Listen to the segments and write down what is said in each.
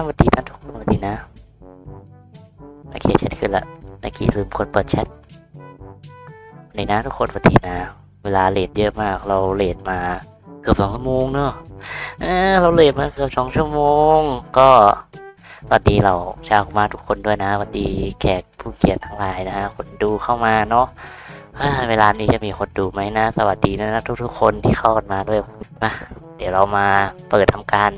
สวัสดีนทุกคนสวัสดีนะ โอเคแชทขึ้นละตะกี้ลืมคนเปิดแชทนี่นะทุกคนสวัสดีนะ เวลาเลทเยอะมาก เราเลทมาเกือบสองชั่วโมงเนอะเออเราเลทมาเกือบสองชั่วโมง ก็สวัสดีเราชาวมาทุกคนด้วยนะสวัสดีแขกผู้เกียรติทั้งหลายนะฮะคนดูเข้ามาเนาะเวลานี้จะมีคนดูไหมนะ สวัสดีนะทุกๆคนที่เข้ากันมาด้วยมาเดี๋ยวเรามาเปิดทำการ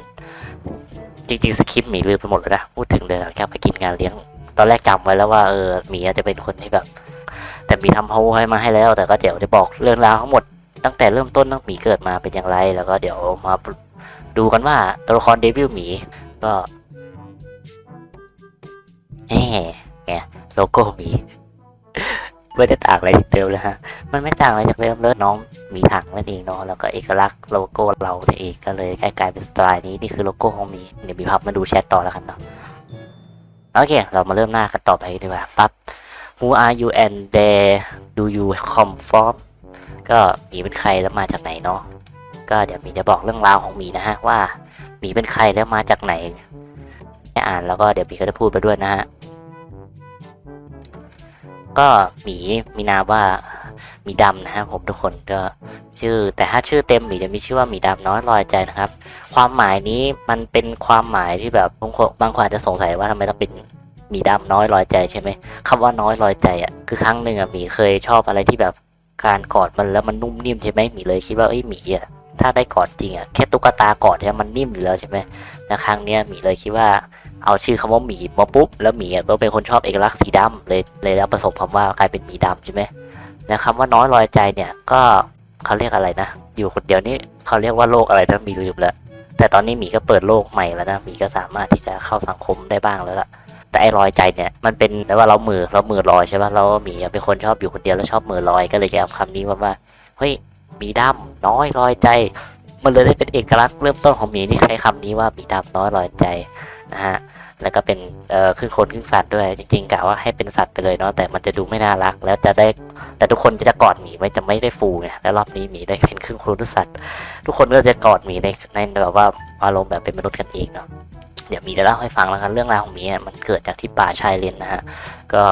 จริงๆสคริปต์หมีลืมไปหมดแล้วนะพูดถึงเลยหลังจากไปกินงานเลี้ยง ตอนแรกจำไว้แล้วว่าเออหมีอาจจะเป็นคนที่แบบ แต่มีทำเฮาให้มาให้แล้ว แต่ก็เดี๋ยวจะบอกเรื่องราวทั้งหมดตั้งแต่เริ่มต้นตั้งหมีเกิดมาเป็นอย่างไร แล้วก็เดี๋ยวมาดูกันว่าตัวละครเดบิวต์หมีก็แหมไงโลโก้หมี ไม่ได้ต่างอะไรจากเดิมเลยฮะ มันไม่ต่างอะไรจากเดิมเลยน้องมีถังนั่นเองเนาะแล้วก็เอกลักษณ์โลโก้เราเนี่ยเองก็เลยกลายเป็นสไตล์นี้นี่คือโลโก้ของมีเดี๋ยวมีภาพมาดูแชทต่อแล้วกันเนาะโอเค เรามาเริ่มหน้ากันต่อไปดีกว่าปั๊บ Who are you and where do you come from ก็มีเป็นใครแล้วมาจากไหนเนาะก็เดี๋ยวมีจะบอกเรื่องราวของมีนะฮะว่ามีเป็นใครแล้วมาจากไหนให้อ่านแล้วก็เดี๋ยวมีก็จะพูดไปด้วยนะฮะ ก็หมีมีนามว่าหมีดำนะฮะผมทุกคนก็ชื่อ แต่ถ้าชื่อเต็มหมีจะมีชื่อว่าหมีดำน้อยลอยใจนะครับ ความหมายนี้มันเป็นความหมายที่แบบบางคนบางคนอาจจะสงสัยว่าทำไมต้องเป็นหมีดำน้อยลอยใจใช่ไหมคำว่าน้อยลอยใจอะคือครั้งหนึ่งอะหมีเคยชอบอะไรที่แบบการกอดมันแล้วมันนุ่มนิ่มใช่ไหมหมีเลยคิดว่าเอ้ยหมีอะถ้าได้กอดจริงอะแค่ตุ๊กตากอดเนี่ยมันนิ่มอยู่แล้วใช่ไหมแล้วครั้งเนี้ยหมีเลยคิดว่า เอาชื่อคำว่าหมีมาปุ๊บแล้วหมีก็เป็นคนชอบเอกลักษณ์สีดำเลยเลยแล้วผสมคำว่ากลายเป็นหมีดำใช่ไหมแล้วคำว่าน้อยลอยใจเนี่ยก็เขาเรียกอะไรนะ อยู่คนเดียวนี่เขาเรียกว่าโลกอะไรนะมีลืมแล้วแต่ตอนนี้หมีก็เปิดโลกใหม่แล้วนะหมีก็สามารถที่จะเข้าสังคมได้บ้างแล้วล่ะแต่ไอ้รอยใจเนี่ยมันเป็นแปลว่าเรามือเรามือลอยใช่ป่ะเราหมีเป็นคนชอบอยู่คนเดียวแล้วชอบมือลอยก็เลยจะเอาคำนี้มาว่าเฮ้ยหมีดำน้อยลอยใจ มันเลยได้เป็นเอกลักษณ์เริ่มต้นของหมีที่ใช้คำนี้ว่าหมีดำน้อยลอยใจ นะฮะแล้วก็เป็นเอ่อครึ่งคนครึ่งสัตว์ด้วย จริงๆกะว่าให้เป็นสัตว์ไปเลยเนาะแต่มันจะดูไม่น่ารัก แล้วจะได้แต่ทุกคนจะกอดหมีไว้จะไม่ได้ฟูไงแล้วรอบนี้หมีได้เป็นครึ่งคนครึ่งสัตว์ ทุกคนก็จะกอดหมีในในแบบว่าอารมณ์แบบเป็นมนุษย์กันเองเนาะเดี๋ยวมีจะเล่าให้ฟังแล้วกันเรื่องราวของหมีมันเกิดจากที่ป่าชายเลนนะฮะก็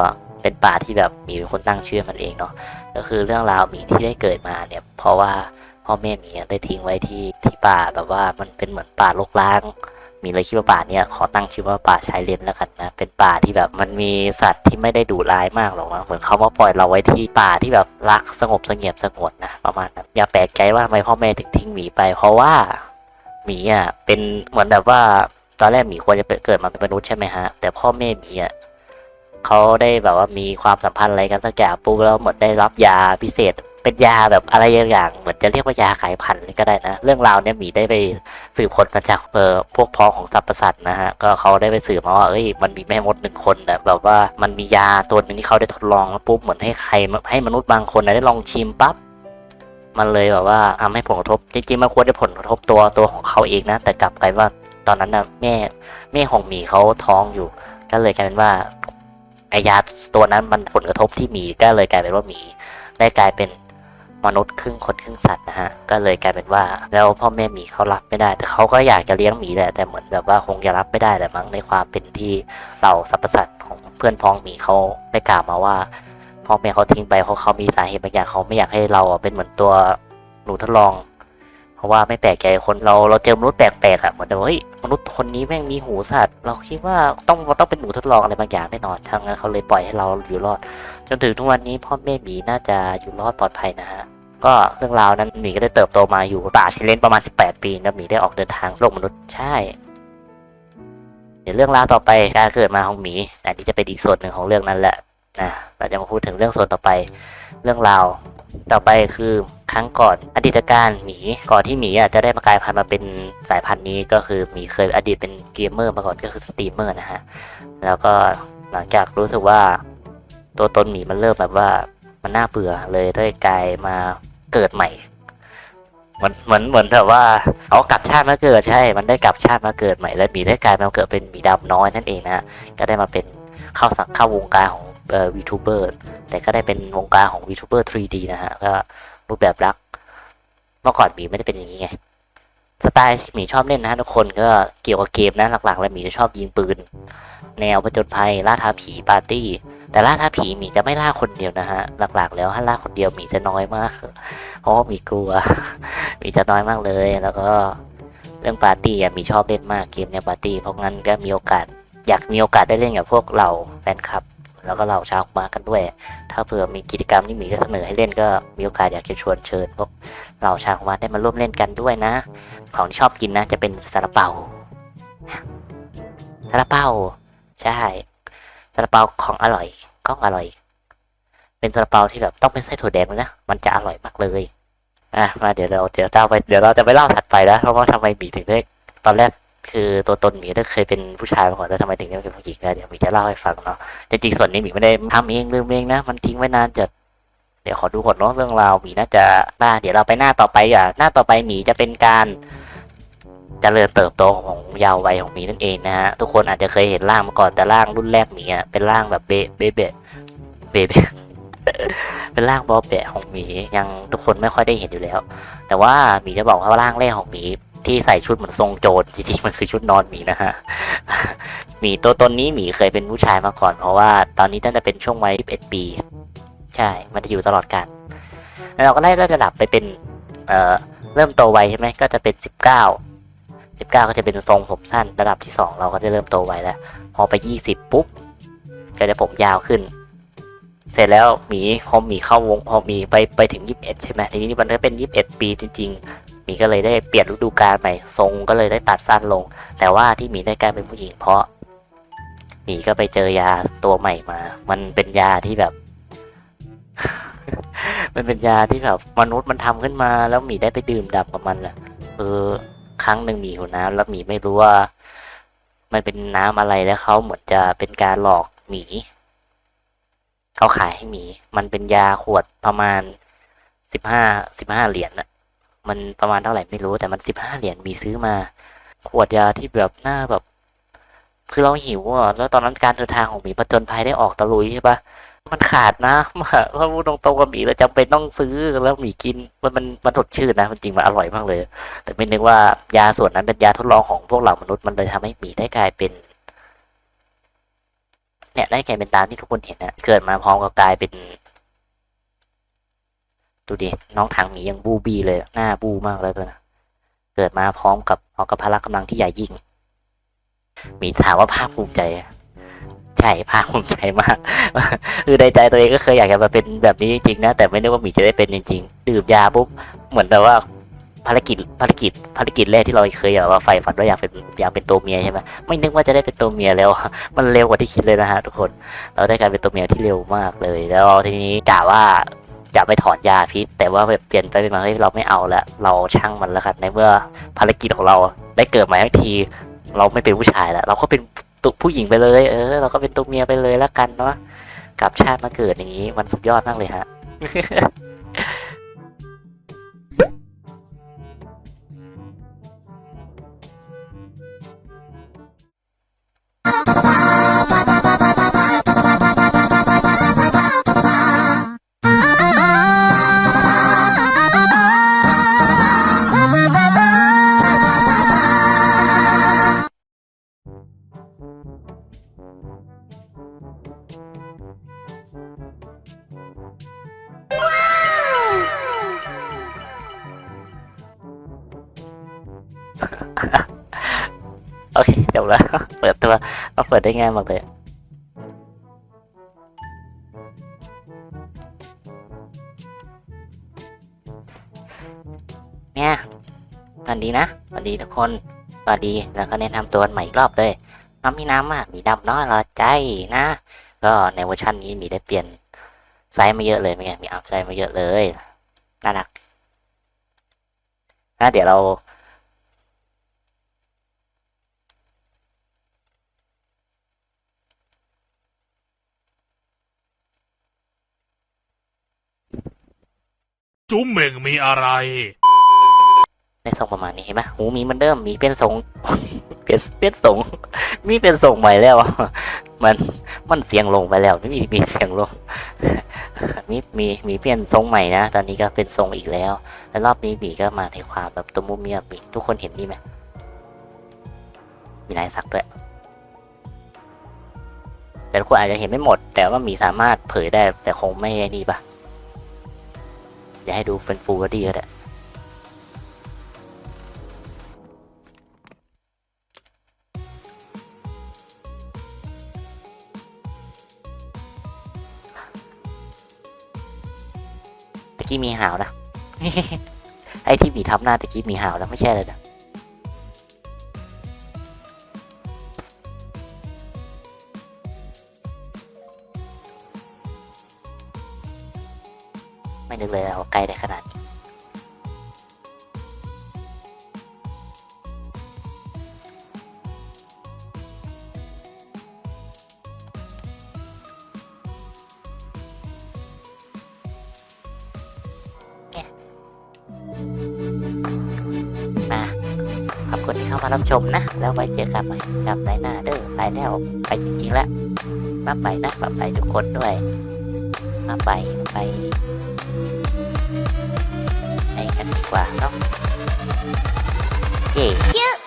เป็นป่าที่แบบหมีเป็นคนตั้งชื่อมันเองเนาะก็คือเรื่องราวหมีที่ได้เกิดมาเนี่ย เพราะว่าพ่อแม่หมีได้ทิ้งไว้ที่ที่ป่าแบบว่ามันเป็นเหมือนป่ารกร้าง มีเลยคิดว่าป่าเนี่ยขอตั้งชื่อว่าป่าชายเลนแล้วกันนะ เป็นป่าที่แบบมันมีสัตว์ที่ไม่ได้ดุร้ายมากหรอกนะเหมือนเขามาปล่อยเราไว้ที่ป่าที่แบบรักสงบเสงี่ยมสงบนะประมาณนั้นอย่าแปลกใจว่าทำไมพ่อแม่ถึงทิ้งหมีไป เพราะว่าหมีอะเป็นเหมือนแบบว่าตอนแรกหมีควรจะเกิดมาเป็นมนุษย์ใช่ไหมฮะ แต่พ่อแม่หมีอะเขาได้แบบว่ามีความสัมพันธ์อะไรกันสักอย่างปุ๊บแล้วหมือนได้รับยาพิเศษ เป็นยาแบบอะไรอย่างเหมือนจะเรียกว่ายาขายพันธุ์ก็ได้นะ เรื่องราวเนี้ยหมีได้ไปสืบค้นมาจากเออพวกพ้องของสัตว์ประสัตว์นะฮะก็เขาได้ไปสืบมาว่าเอ้ยมันมีแม่มดหนึ่งคนนะแบบว่ามันมียาตัวหนึ่งที่เขาได้ทดลองแล้วปุ๊บเหมือนให้ใครให้มนุษย์บางคนนะได้ลองชิมปั๊บมันเลยแบบว่าทำให้ผลกระทบจริงๆมันควรจะผลกระทบตัวตัวของเขาเองนะ แต่กลับกลายว่าตอนนั้นนะแม่แม่ของหมีเขาท้องอยู่ ก็เลยกลายเป็นว่าไอยาตัวนั้นมันผลกระทบที่หมีก็เลยกลายเป็นว่าหมีได้กลายเป็น มนุษย์ครึ่งคนครึ่งสัตว์นะฮะ ก็เลยกลายเป็นว่า แล้วพ่อแม่หมีเขารับไม่ได้ แต่เขาก็อยากจะเลี้ยงหมีแหละ แต่เหมือนแบบว่าคงจะรับไม่ได้แต่มั้งในความเป็นที่เหล่าสรรพสัตว์ของเพื่อนพ้องหมีเขาได้กล่าวมาว่าพ่อแม่เขาทิ้งไปเพราะเขามีสาเหตุบางอย่างเขาไม่อยากให้เราเป็นเหมือนตัวหนูทดลอง เพราะว่าไม่แปลกใจคนเราเราเจอมนุษย์แปลกๆอะเหมือนแบบเฮ้ยมนุษย์คนนี้แม่งมีหูสัตว์ เราคิดว่าต้องต้องเป็นหนูทดลองอะไรบางอย่างแน่นอนทางนั้นเขาเลยปล่อยให้เราอยู่รอด จนถึงทุกวันนี้พ่อแม่หมีน่าจะอยู่รอดปลอดภัยนะฮะ ก็เรื่องราวนั้นหมีก็ได้เติบโตมาอยู่ป่าชายเลนประมาณ 18 ปีนะหมีได้ออกเดินทางโลกมนุษย์ใช่ เดี๋ยวเรื่องราวต่อไปการเกิดมาของหมีอันนี้จะเป็นอีกส่วนหนึ่งของเรื่องนั้นแหละนะเราจะมาพูดถึงเรื่องส่วนต่อไปเรื่องราวต่อไปคือครั้งก่อนอดีตการหมีก่อนที่หมีอะจะได้มากลายพันธุ์มาเป็นสายพันธุ์นี้ก็คือหมีเคยอดีตเป็นเกมเมอร์มาก่อนก็คือสตรีมเมอร์นะฮะแล้วก็หลังจากรู้สึกว่า ตัวตนหมีมันเริ่มแบบว่ามันน่าเบื่อเลยได้กลายมา เกิดใหม่เหมือนเหมือนเหมือนแบบว่าเอากลับชาติมาเกิดใช่ มันได้กลับชาติมาเกิดใหม่แล้วหมีได้กลายมาเกิดเป็นหมีดำน้อยนั่นเองนะก็ได้มาเป็นเข้าสังเข้าวงการของเอ่อวีทูเบอร์แต่ก็ได้เป็นวงการของ VTuber 3D นะฮะก็รูปแบบลักเมื่อก่อนบีไม่ได้เป็นอย่างนี้ไงสไตล์หมีชอบเล่นนะทุกคนก็เกี่ยวกับเกมนะหลักๆ แล้วหมีจะชอบยิงปืน แนวผจญภัยล่าท้าผีปาร์ตี้ แต่ล่าท้าผีหมีจะไม่ล่าคนเดียวนะฮะ หลักๆ แล้วถ้าล่าคนเดียวหมีจะน้อยมาก เพราะหมีกลัวหมีจะน้อยมากเลย แล้วก็เรื่องปาร์ตี้อะหมีชอบเล่นมากเกมในวปาร์ตี้ เพราะงั้นก็มีโอกาส อยากมีโอกาสได้เล่นกับพวกเราแฟนคลับ แล้วก็เราชาวมากันด้วย ถ้าเผื่อมีกิจกรรมที่หมีจะเสนอให้เล่นก็มีโอกาสอยากจะชวนเชิญพวกเราชาวมาได้มาร่วมเล่นกันด้วยนะ ของที่ชอบกินนะจะเป็นซาลาเปาซาลาเปาใช่ ซาลาเปาของอร่อยก็อร่อย เป็นซาลาเปาที่แบบต้องเป็นไส้ถั่วแดงเลยนะ มันจะอร่อยมากเลยอะมาเดี๋ยวเราเดี๋ยวเราไปเดี๋ยวเราจะไปเล่าถัดไปนะเพราะว่าทำไมหมีถึงได้ตอนแรกคือตัวตนหมีได้เคยเป็นผู้ชายมาก่อนแล้วทำไมถึงได้เป็นผู้หญิงนะเดี๋ยวหมีจะเล่าให้ฟังเนาะจริงๆส่วนนี้หมีไม่ได้ทำเองลืมเองนะมันทิ้งไว้นานจะเดี๋ยวขอดูก่อนเนาะเรื่องราวหมีน่าจะบ้าเดี๋ยวเราไปหน้าต่อไปอะหน้าต่อไปหมีจะเป็นการ เจริญเติบโตของยาววัยของหมีนั่นเองนะฮะทุกคนอาจจะเคยเห็นร่างมาก่อนแต่ร่างรุ่นแรกหมีอะเป็นร่างแบบเบเบเบเบเบเป็นร่างบอเบะของหมียังทุกคนไม่ค่อยได้เห็นอยู่แล้ว แต่ว่าหมีจะบอกว่าร่างแรกของหมีที่ใส่ชุดเหมือนทรงโจรจริงๆมันคือชุดนอนหมีนะฮะหมีตัวตนนี้หมีเคยเป็นผู้ชายมาก่อน เพราะว่าตอนนี้ตั้งแต่เป็นช่วงวัย11ปี ใช่ มันจะอยู่ตลอดกาลแล้วเราก็ไล่ระดับไปเป็นเอ่อเริ่มโตไวใช่ไหมก็จะเป็นสิ สิบเก้าก็จะเป็นทรงผมสั้นระดับที่สองเราก็จะเริ่มโตไวแล้ว พอไปยี่สิบปุ๊บก็จะผมยาวขึ้น เสร็จแล้วหมีพอหมีเข้าวงพอหมีไปไปถึงยี่สิบเอ็ดใช่ไหมทีนี้มันก็เป็นยี่สิบเอ็ดปีจริง ๆ หมีก็เลยได้เปลี่ยนฤดูกาลใหม่ทรงก็เลยได้ตัดสั้นลง แต่ว่าที่หมีได้กลายเป็นผู้หญิงเพราะหมีก็ไปเจอยาตัวใหม่มา มันเป็นยาที่แบบ มันเป็นยาที่แบบมนุษย์มันทำขึ้นมา แล้วหมีได้ไปดื่มด่ำกับมันแหละเออ ครั้งหนึ่งมีหิวน้ำแล้วหมีไม่รู้ว่า มันเป็นน้ำอะไรแล้วเขาเหมือนจะเป็นการหลอกหมีเขาขายให้หมี มันเป็นยาขวดประมาณสิบห้าสิบห้าเหรียญอะมันประมาณเท่าไหร่ไม่รู้แต่มันสิบห้าเหรียญมีซื้อมา ขวดยาที่แบบหน้าแบบ คือเราหิวอะแล้วตอนนั้นการเดินทางของหมีผจญภัยได้ออกตะลุยใช่ปะ มันขาดนะมาถ้าพูดตรงๆกับหมีเราจำเป็นต้องซื้อแล้วหมีกินมันมันมันสดชื่นนะมันจริงมันอร่อยมากเลย แต่ไม่นึกว่ายาส่วนนั้นเป็นยาทดลองของพวกเรามนุษย์มันเลยทำให้หมีได้กลายเป็น เนี่ยได้กลายเป็นตามที่ทุกคนเห็นนะเกิดมาพร้อมกับกลายเป็นดูดิน้องถังหมียังบูบีเลยหน้าบูมากเลยตัวนะเกิดมาพร้อมกับพร้อมกับพละกำลังที่ใหญ่ยิ่งหมีถามว่าภาคภูมิใจ ใช่ภาคภูมิใจมาก คือในใจตัวเองก็เคยอยากจะมาเป็นแบบนี้จริงๆนะ แต่ไม่นึกว่าหมีจะได้เป็นจริงๆ ดื่มยาปุ๊บ เหมือนแบบว่าภารกิจภารกิจภารกิจแรกที่เราเคยแบบว่าใฝ่ฝันว่าอยากเป็นอยากเป็นตัวเมียใช่ไหมไม่นึกว่าจะได้เป็นตัวเมียแล้ว มันเร็วกว่าที่คิดเลยนะฮะทุกคน เราได้กลายเป็นตัวเมียที่เร็วมากเลย แล้วทีนี้กะว่าจะไปถอนยาพิษ แต่ว่าแบบเปลี่ยนไปเป็นมาเฮ้ยเราไม่เอาละเราช่างมันแล้วกันในเมื่อภารกิจของเราได้เกิดมาทั้งที เราไม่เป็นผู้ชายแล้ว เราก็เป็น ตุกผู้หญิงไปเลย เออ เราก็เป็นตุกเมียไปเลยแล้วกันเนาะกลับชาติมาเกิดอย่างนี้ มันสุดยอดมากเลยฮะ โอเคจบแล้ว เปิดตัวเราเปิดได้ง่ายมากเลยเนี่ยสวัสดีนะสวัสดีทุกคนสวัสดีแล้วก็แนะนำตัวใหม่อีกรอบเลยน้องมีน้ำอะมีดำน้อยรอใจนะ ก็ในเวอร์ชันนี้มีได้เปลี่ยนไซส์มาเยอะเลยไหมมีอัพไซส์มาเยอะเลยน่ารักนะเดี๋ยวเรา จุ๊มเหม่งมีอะไรได้ทรงประมาณนี้เห็นไหมหูมีเหมันเดิมมีเป็นทรง เปลี่ยนเปลี่ยนทรงมีเป็นทรงใหม่แล้ว มันมันเสียงลงไปแล้วไม่มีมีเสียงลง มีมีมีเปลี่ยนทรงใหม่นะตอนนี้ก็เป็นทรงอีกแล้ว แล้วรอบนี้หมีก็มาในความแบบตัวมุมเมียบีทุกคนเห็นนี่ไหมมีลายสักด้วย แต่ทุกคนอาจจะเห็นไม่หมด แต่ว่าหมีสามารถเผยได้แต่คงไม่ไอ้นี่ปะ จะให้ดูเป็นฟูลบอดี้ก็ได้ตะกี้มีหาวนะ ไอ้ที่มีทับหน้าตะกี้มีหาวนะไม่ใช่เลยนะ ใกล้ได้ขนาดนี้ มา ขอบคุณที่เข้ามารับชมนะ แล้วไว้เจอกันใหม่จำได้หน้าเด้อไปแล้วไปจริงๆแล้วมาไปนะมาไปทุกคนด้วย มาไปไปไปกันดีกว่าเนาะเย่